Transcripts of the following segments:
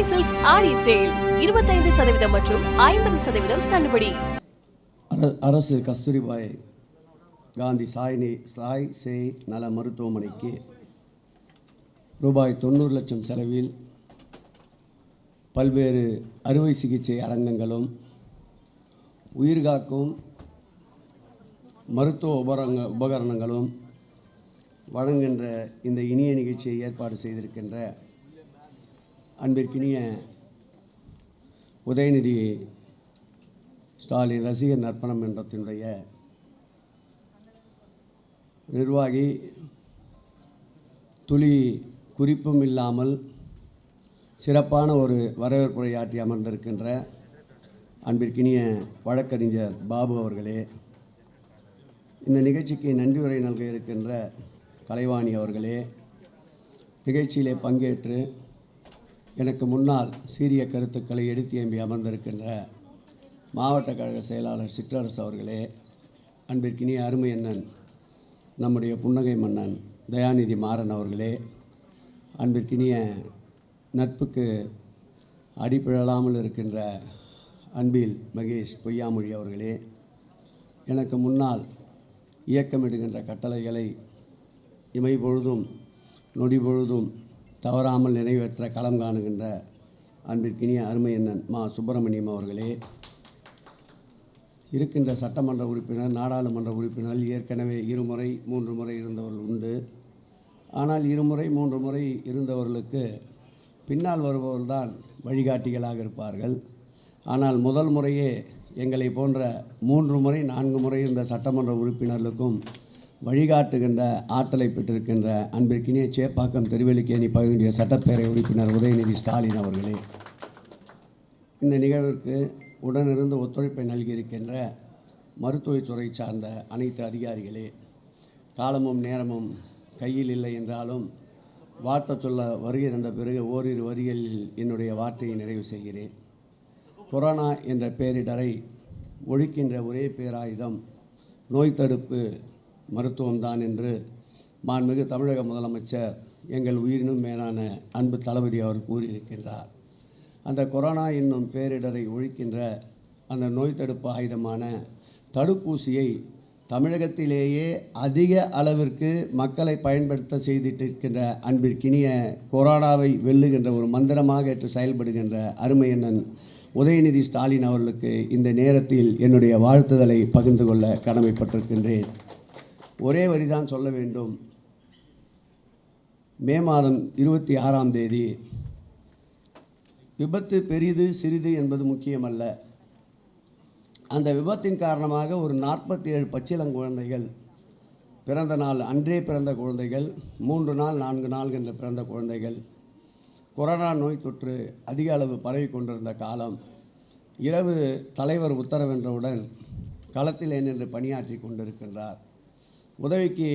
Chennai silks ஆடி sale. இருபத்தைந்து சதவீதம் மற்றும் ஐம்பது சதவீதம் தள்ளுபடி. அரசு கஸ்தூரிபாய் காந்தி சாய்னி சாய் சே நல மருத்துவமனைக்கு ரூபாய் தொண்ணூறு லட்சம் செலவில் பல்வேறு அறுவை சிகிச்சை அரங்கங்களும் உயிர்காக்கும் மருத்துவ உபரங்க உபகரணங்களும் வழங்குகின்ற இந்த இனிய நிகழ்ச்சியை ஏற்பாடு செய்திருக்கின்ற அன்பிற்கினிய உதயநிதி ஸ்டாலின் ரசிகர் நற்பணம் மன்றத்தினுடைய நிர்வாகி துளி குறிப்பும் இல்லாமல் சிறப்பான ஒரு வரவேற்புரையாற்றி அமர்ந்திருக்கின்ற அன்பிற்கினிய வழக்கறிஞர் பாபு அவர்களே இந்த நிகழ்ச்சிக்கு நன்றி உரை நல்க இருக்கின்ற கலைவாணி அவர்களே நிகழ்ச்சியிலே பங்கேற்று எனக்கு முன்னால் சீரிய கருத்துக்களை எடுத்து எம்பி அமர்ந்திருக்கின்ற மாவட்ட கழக செயலாளர் சிற்றரசு அவர்களே அன்பிற்கினிய அருமை அண்ணன் நம்முடைய புன்னகை மன்னன் தயாநிதி மாறன் அவர்களே அன்பிற்கினிய நட்புக்கு அடிப்பிழலாமல் இருக்கின்ற அன்பில் மகேஷ் பொய்யாமொழி அவர்களே எனக்கு முன்னால் இயக்கமிடுகின்ற கட்டளைகளை இமை பொழுதும் நொடி பொழுதும் தவறாமல் நிறைவேற்ற களம் காணுகின்ற அன்பிற்கினிய அருமையண்ணன் மா சுப்பிரமணியம் அவர்களே இருக்கின்ற சட்டமன்ற உறுப்பினர் நாடாளுமன்ற உறுப்பினர் ஏற்கனவே இருமுறை மூன்று முறை இருந்தவர்கள் உண்டு. ஆனால் இருமுறை மூன்று முறை இருந்தவர்களுக்கு பின்னால் வருபவர்கள்தான் வழிகாட்டிகளாக இருப்பார்கள். ஆனால் முதல் முறையே எங்களை போன்ற மூன்று முறை நான்கு முறை இருந்த சட்டமன்ற உறுப்பினர்களுக்கும் வழிகாட்டுகின்ற ஆற்றலை பெற்றிருக்கின்ற அன்பிற்கினிய சேப்பாக்கம் தெருவெளிக்கேணி பகுதியுடைய சட்டப்பேரவை உறுப்பினர் உதயநிதி ஸ்டாலின் அவர்களே. இந்த நிகழ்விற்கு உடனிருந்து ஒத்துழைப்பை நல்கியிருக்கின்ற மருத்துவத்துறை சார்ந்த அனைத்து அதிகாரிகளே காலமும் நேரமும் கையில் இல்லை என்றாலும் வார்த்தை சொல்ல வருகை தந்த பிறகு ஓரிரு வரிகளில் என்னுடைய வார்த்தையை நிறைவு செய்கிறேன். கொரோனா என்ற பேரிடரை ஒழிக்கின்ற ஒரே பேராயுதம் நோய் தடுப்பு மருத்துவம்தான் என்று மாண்புமிகு தமிழக முதலமைச்சர் எங்கள் உயிரினும் மேலான அன்பு தளபதி அவர் கூறியிருக்கின்றார். அந்த கொரோனா என்னும் பேரிடரை ஒழிக்கின்ற அந்த நோய் தடுப்பு ஆயுதமான தடுப்பூசியை தமிழகத்திலேயே அதிக அளவிற்கு மக்களை பயன்படுத்த செய்திட்டிருக்கின்ற அன்பிற்கினிய கொரோனாவை வெல்லுகின்ற ஒரு மந்திரமாக ஏற்று செயல்படுகின்ற அருமையண்ணன் உதயநிதி ஸ்டாலின் அவர்களுக்கு இந்த நேரத்தில் என்னுடைய வாழ்த்துதலை பகிர்ந்து கொள்ள கடமைப்பட்டிருக்கின்றேன். ஒரே வரிதான் சொல்ல வேண்டும். மே மாதம் இருபத்தி ஆறாம் தேதி விபத்து பெரிது சிறிது என்பது முக்கியமல்ல. அந்த விபத்தின் காரணமாக ஒரு நாற்பத்தி ஏழு பச்சிளங்குழந்தைகள் பிறந்த நாள் அன்றே பிறந்த குழந்தைகள் மூன்று நாள் நான்கு நாள் என்று பிறந்த குழந்தைகள் கொரோனா நோய் தொற்று அதிக அளவு பரவி கொண்டிருந்த காலம் இரவு தலைவர் உத்தரவென்றவுடன் களத்தில் நின்று பணியாற்றி கொண்டிருக்கின்றார். உதவிக்கு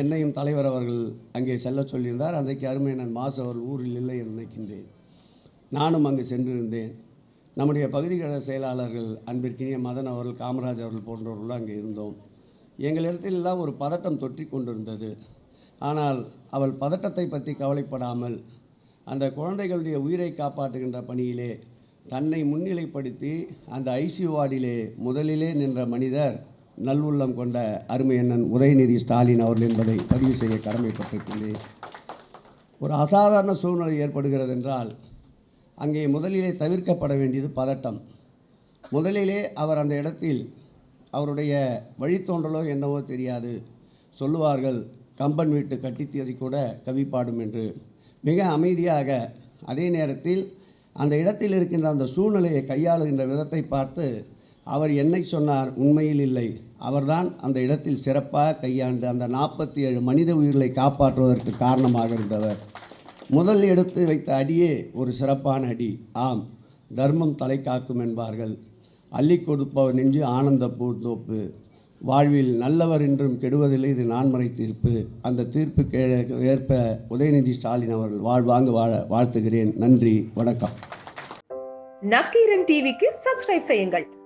என்னையும் தலைவர் அவர்கள் அங்கே செல்ல சொல்லியிருந்தார். அன்றைக்கு அருமையண்ணன் மாசு அவர்கள் ஊரில் இல்லை என்று நினைக்கின்றேன். நானும் அங்கு சென்றிருந்தேன். நம்முடைய பகுதிகள செயலாளர்கள் அன்பிற்கினிய மதன் அவர்கள் காமராஜ் அவர்கள் போன்றவர்களும் அங்கே இருந்தோம். எங்களிடத்தில் எல்லாம் ஒரு பதட்டம் தொற்றி கொண்டிருந்தது. ஆனால் அவள் பதட்டத்தை பற்றி கவலைப்படாமல் அந்த குழந்தைகளுடைய உயிரை காப்பாற்றுகின்ற பணியிலே தன்னை முன்னிலைப்படுத்தி அந்த ஐசியூ வார்டிலே முதலிலே நின்ற மனிதர் நல்லுள்ளம் கொண்ட அருமை அண்ணன் உதயநிதி ஸ்டாலின் அவர்கள் என்பதை பதிவு செய்ய கடமைப்பட்டிருக்கின்றேன் ஒரு அசாதாரண சூழ்நிலை ஏற்படுகிறது என்றால் அங்கே முதலிலே தவிர்க்கப்பட வேண்டியது பதட்டம். முதலிலே அவர் அந்த இடத்தில் அவருடைய வழித்தோன்றலோ என்னவோ தெரியாது. சொல்லுவார்கள் கம்பன் வீட்டு கட்டித்தியதை கூட கவி பாடும் என்று. மிக அமைதியாக அதே நேரத்தில் அந்த இடத்தில் இருக்கின்ற அந்த சூழ்நிலையை கையாளுகின்ற விதத்தை பார்த்து அவர் என்னை சொன்னார் உண்மையில் இல்லை. அவர்தான் அந்த இடத்தில் சிறப்பாக கையாண்டு அந்த நாற்பத்தி ஏழு மனித உயிர்களை காப்பாற்றுவதற்கு காரணமாக இருந்தவர். முதல் எடுத்து வைத்த அடியே ஒரு சிறப்பான அடி. ஆம் தர்மம் தலை காக்கும் என்பார்கள். அள்ளி கொடுப்பவர் நெஞ்சு ஆனந்த பூந்தோப்பு வாழ்வில் நல்லவர் என்றும் கெடுவதில்லை இது நான்மறை தீர்ப்பு. அந்த தீர்ப்புக்கு ஏற்ப உதயநிதி ஸ்டாலின் அவர்கள் வாழ்வாங்க வாழ வாழ்த்துகிறேன். நன்றி வணக்கம். நக்கீரன் டிவிக்கு சப்ஸ்கிரைப் செய்யுங்கள்.